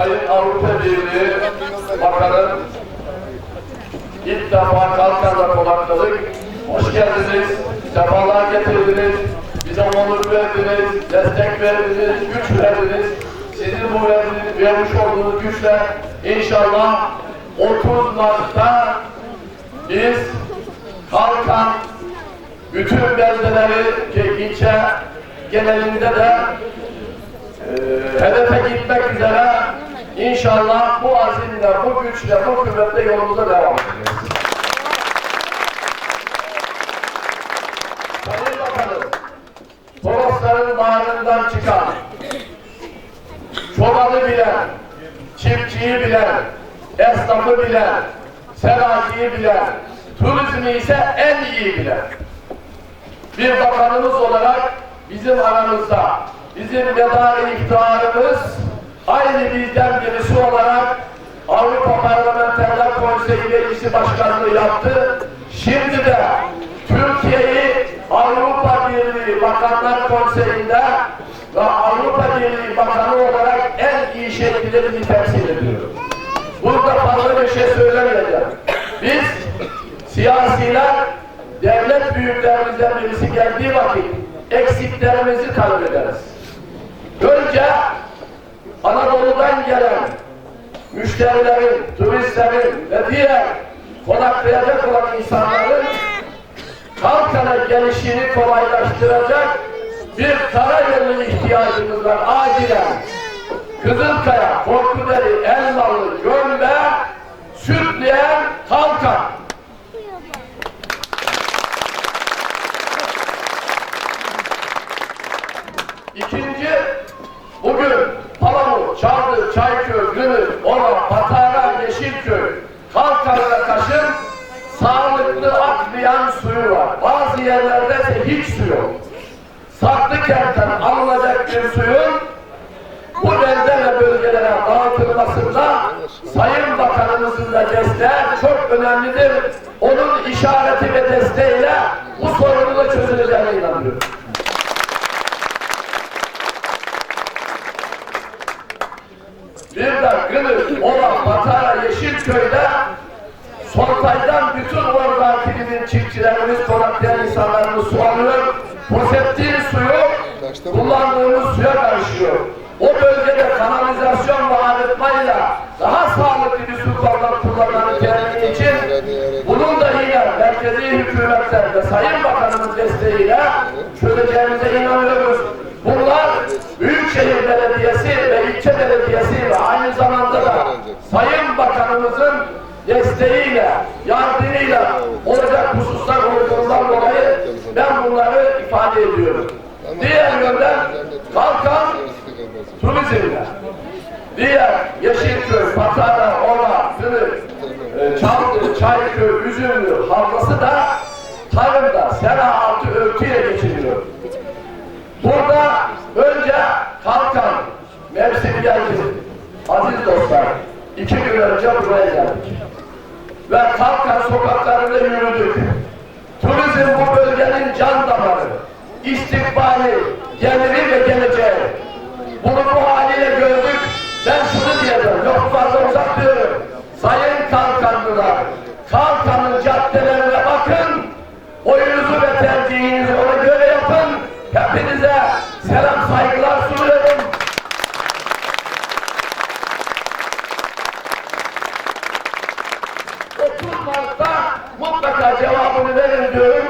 Sayın Avrupa Birliği Bakanı ilk defa Kalkan'da konakladık. Hoş geldiniz, sefalar getirdiniz, bize onur verdiniz, destek verdiniz, güç verdiniz. Sizin bu verdiğiniz, vermiş olduğunuz güçle inşallah 30 Mart'ta biz Kalkan bütün beldeleri, ilçe genelinde de e, hedefe gitmek üzere inşallah bu azimle, bu güçle, bu kuvvetle yolumuza devam edeceğiz. Sayın Bakanım, Torosların bağrından çıkan, çobanı bilen, çiftçiyi bilen, esnafı bilen, seraciyi bilen, turizmi ise en iyi bilen bir bakanımız olarak bizim aramızda bizim medar iftiharımız aynı bizden birisi olarak Avrupa Parlamenterler Konseyi Meclisi Başkanlığı yaptı. Şimdi de Türkiye'yi Avrupa Birliği Bakanlar Konseyi'nde ve Avrupa Birliği Bakanı olarak en iyi şekilde bizi temsil ediyor. Burada fazla bir şey söylemeyeceğim. Biz siyasiler devlet büyüklerimizden birisi geldiği vakit eksiklerimizi talep ederiz. Önce Anadolu'dan gelen müşterilerin, turistlerin ve diğer konaklayacak olan insanların Kalkan'a gelişini kolaylaştıracak bir karayolu ihtiyacımız var acilen. Kızılkaya, Korkudeli, Elmalı, Gömbe, Sütleyen, Kalkan. İkinci, bugün Çarlı, Çayköy, Gönül, Ona, Patara, Yeşilköy, Kalkan'a taşın sağlıklı akmayan suyu var. Bazı yerlerde ise hiç su yok. Saklıkent'ten alınacak bir suyun bu belde ve bölgelere dağıtılmasında Sayın Bakanımızın da desteği çok önemlidir. Onun işareti ve desteğiyle bu sorunu da çözüleceğine inanıyorum. De Gönül, Ola, Patara, Yeşilköy'de Sontay'dan bütün oradaki bizim çiftçilerimiz, konaklayan insanlarımız su alıyor. Posettiği suyu kullandığımız suya karışıyor. O bölgede kanalizasyon ve arıtmayla daha sağlıklı bir su kullanmak kullanmanı temin için bunun da yine merkezi hükümetler ve Sayın Bakanımız desteğiyle çözeceğimize inanıyoruz. Bunlar Büyükşehir Belediyesi ve ilçe belediyesi ve aynı zamanda da Sayın Bakanımızın desteğiyle, yardımıyla olacak hususlar olduğundan dolayı ben bunları ifade ediyorum. Diğer yönden Kalkan turizmle, diğer Yeşilköy, Patara, Ova, Kırık, e, Çaldı, Çayköy, Üzümlü havzası da tarımda, sera altı örtüye geçiliyor. Burada önce Kalkan mevsim geldi. Aziz dostlar, iki gün önce buraya geldik. Ve Kalkan sokaklarında yürüdük. Turizm bu bölgenin can damarı, geliri ve geleceği. Bunu bu haliyle gördük. Ben şunu diyeceğim, yok fazla uzatmıyorum. Sayın Kalkanlılar, Kalkan'ın caddelerine bakın, oyunuzu ve tercihinizi ona göre yapın. Hepinize selam saygılar sunuyorum. Mart'ta mutlaka cevabını verin diyorum.